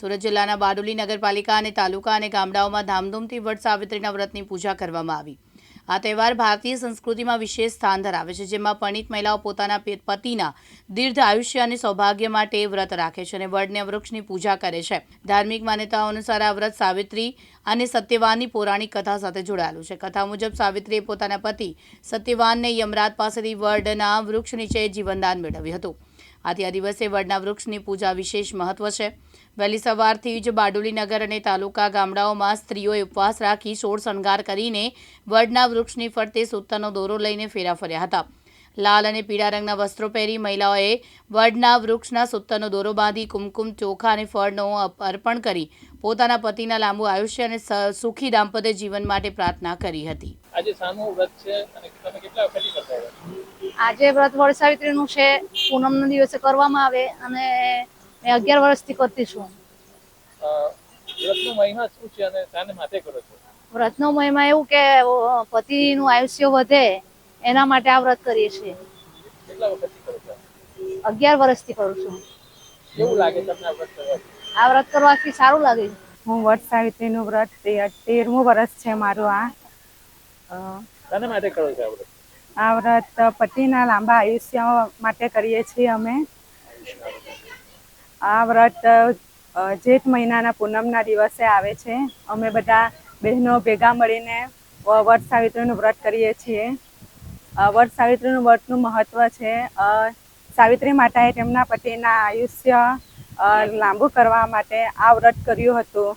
સુરત જિલ્લાના બારડોલી નગરપાલિકા અને તાલુકા અને ગામડાઓમાં ધામધૂમથી વટ સાવિત્રીના વ્રતની પૂજા કરવામાં આવી. આ તહેવાર ભારતીય સંસ્કૃતિમાં વિશેષ સ્થાન ધરાવે છે, જેમાં પરિણીત મહિલાઓ પોતાના પતિના દીર્ઘ આયુષ્ય અને સૌભાગ્ય માટે વ્રત રાખે છે અને વડને વૃક્ષની પૂજા કરે છે. ધાર્મિક માન્યતાઓ અનુસાર આ વ્રત સાવિત્રી અને સત્યવાનની પૌરાણિક કથા સાથે જોડાયેલું છે. કથા મુજબ સાવિત્રીએ પોતાના પતિ સત્યવાનને યમરાજ પાસેથી વડના વૃક્ષ નીચે જીવનદાન મેળવ્યું હતું. આથી આ દિવસે વડના વૃક્ષની પૂજા વિશેષ મહત્વ છે. વહેલી સવારથી જ બારડોલીનગર અને તાલુકા ગામડાઓમાં સ્ત્રીઓએ ઉપવાસ રાખી સોળ શણગાર કરીને વડના વૃક્ષની ફરતે સૂતરનો દોરો લઈને ફેરા ફર્યા હતા. લાલ અને પીળા રંગના વસ્ત્રો પહેરી મહિલાઓએ વડના વૃક્ષના સૂતરનો દોરો બાંધી કુમકુમ, ચોખા અને ફળનો અર્પણ કરી પોતાના પતિના લાંબુ આયુષ્ય અને સુખી દાંપત્ય જીવન માટે પ્રાર્થના કરી હતી. આજે સામો વ્રત છે અને તમે કેટલા વખત આજે વ્રત વડ સાવિત્રીનું છે પૂનમના દિવસે કરવામાં આવે અને મેં અગિયાર વર્ષથી કરતી છું. વ્રતનો મહિમા શું છે અને શાને માથે કરો છો? વ્રતનો મહિમા એવું કે પતિનું આયુષ્ય વધે એના માટે આ વ્રત કરીએ છીએ. કેટલા વખતથી કરો છો? અગિયાર વર્ષથી કરું છું. કેવું લાગે તમને આ વ્રત કરવાથી? આ વ્રત કરવાથી સારું લાગે. હું વટ સાવિત્રીનું વ્રત તેરમું વર્ષ છે મારું આ. શાને માથે કરો છો આ વ્રત? આ વ્રત પતિના લાંબા આયુષ્ય માટે કરીએ છીએ અમે. આ વ્રત જેઠ મહિનાના પૂનમના દિવસે આવે છે. અમે બધા બહેનો ભેગા મળીને વટ સાવિત્રીનું વ્રત કરીએ છીએ. વટ સાવિત્રીનું વ્રતનું મહત્વ છે સાવિત્રી માતાએ તેમના પતિના આયુષ્ય લાંબુ કરવા માટે આ વ્રત કર્યું હતું.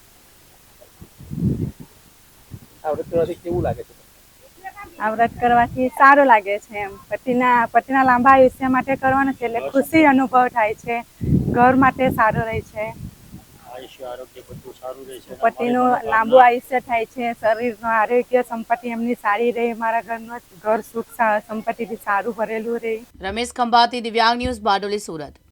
આ વ્રત કરવાથી કેવું લાગે છે આ વ્રત કરવાથી સારું લાગે છે એમ. પતિના પતિના લાંબા આયુષ્ય માટે કરવાનું છે એટલે ખુશી અનુભવ થાય છે. ઘર માટે સારું રહે છે. પતિનું લાંબુ આયુષ્ય થાય છે. શરીરનું આરોગ્ય સંપત્તિ એમની સારી રહે. મારા ઘરનું ઘર સુખ સંપત્તિથી સારું ભરેલું રહે. રમેશ ખંભાતી દિવ્યાંગ ન્યૂઝ બારડોલી સુરત.